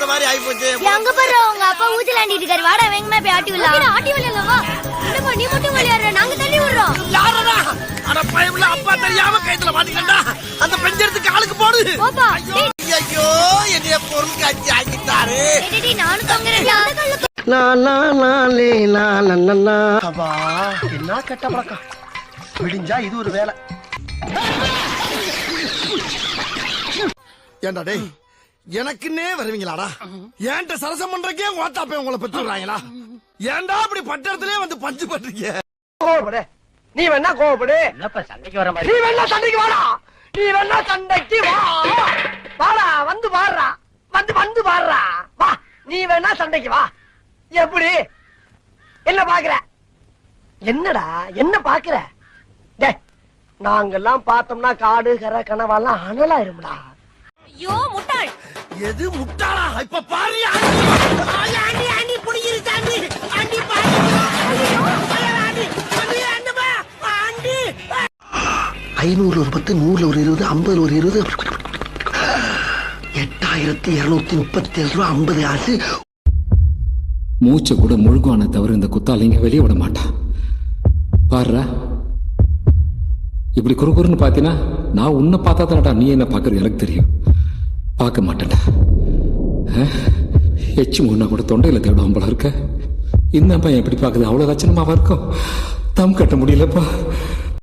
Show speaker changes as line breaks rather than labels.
பார்த்த மாதிரி ஆகி போச்சு
அங்க பாரு உங்க அப்பா ஊஞ்சலாண்டிட்டு இருக்காரு. வாடா வேகமா போய் ஆட்டி விடலாம். ஆட்டி விடலாம் வா. என்னப்பா நீ மட்டும் விளையாடுற நாங்க தள்ளி விடுறோம்.
யாரடா? அட பயமுள்ள அப்பா தெரியாம கைத்துல மாட்டிக்கண்டா அந்த பெஞ்செடுத்து காலுக்கு போடு.
போப்பா.
ஐயோ என்னைய பொருள் காட்சி ஆக்கிட்டாரு.
டேய், நானும் தொங்குறேன்டா.
அப்பா என்ன கெட்ட பழக்கம் விடிஞ்சா இது ஒரு வேலை.
ஏண்டா டேய் எனக்குன்னே வருவீங்களாடா? ஏன்ட்ட சரசம் பண்றக்கே ஓட்டாப்பே உங்களை பெற்று விடுறாங்களா ஏன்டா அப்படி பட்டத்திலே வந்து பஞ்சு பண்றீங்க?
கோவப்படு. நீ வேணா கோவப்படு.
சண்டைக்கு வர
நீ வேணா சண்டைக்கு வாடா. நீ வேணா சண்டைக்கு வா. வாடா வந்து பாடுறா. வந்து வந்து பாடுறா. வா நீ வேணா சண்டைக்கு வா. எப்படி? என்ன பாக்குற? என்னடா என்ன பாக்குற? டேய் நாங்கெல்லாம் பார்த்தோம்னா காடு கரை கனவாலாம் அனலாயிரும்டா.
ஐயோ
எது முட்டாளா? இப்ப பாரு. ஆண்டி ஆண்டி புடிங்கிருச்சு ஆண்டி ஆண்டி பாரு. ஆண்டி ஆண்டி ஆண்டி
ஐநூறுல ஒரு பத்து நூறுல ஒரு இருபது ஐம்பதுல ஒரு இருபது. எட்டாயிரத்தி இருநூத்தி முப்பத்தி ஏழு ரூபா ஐம்பது காசு.
மூச்சை கூட முழுங்குவானே தவிர இந்த குத்தாலிங்க வெளியே விட மாட்டான் பாருடா. இப்படி குறுகுறுன்னு பார்த்தீங்கன்னா நான் உன்னை பார்த்தா தானடா நீ என்ன பார்க்கறது எனக்கு தெரியும். பார்க்க மாட்டேன்டா. எச்சு எச்சி முன்னா கூட தொண்டையில் தேடுவான் போல இருக்க? இந்த எப்படி பார்க்குது. அவ்வளோ லட்சணமாவா இருக்கும்? தம் கட்ட முடியலப்பா.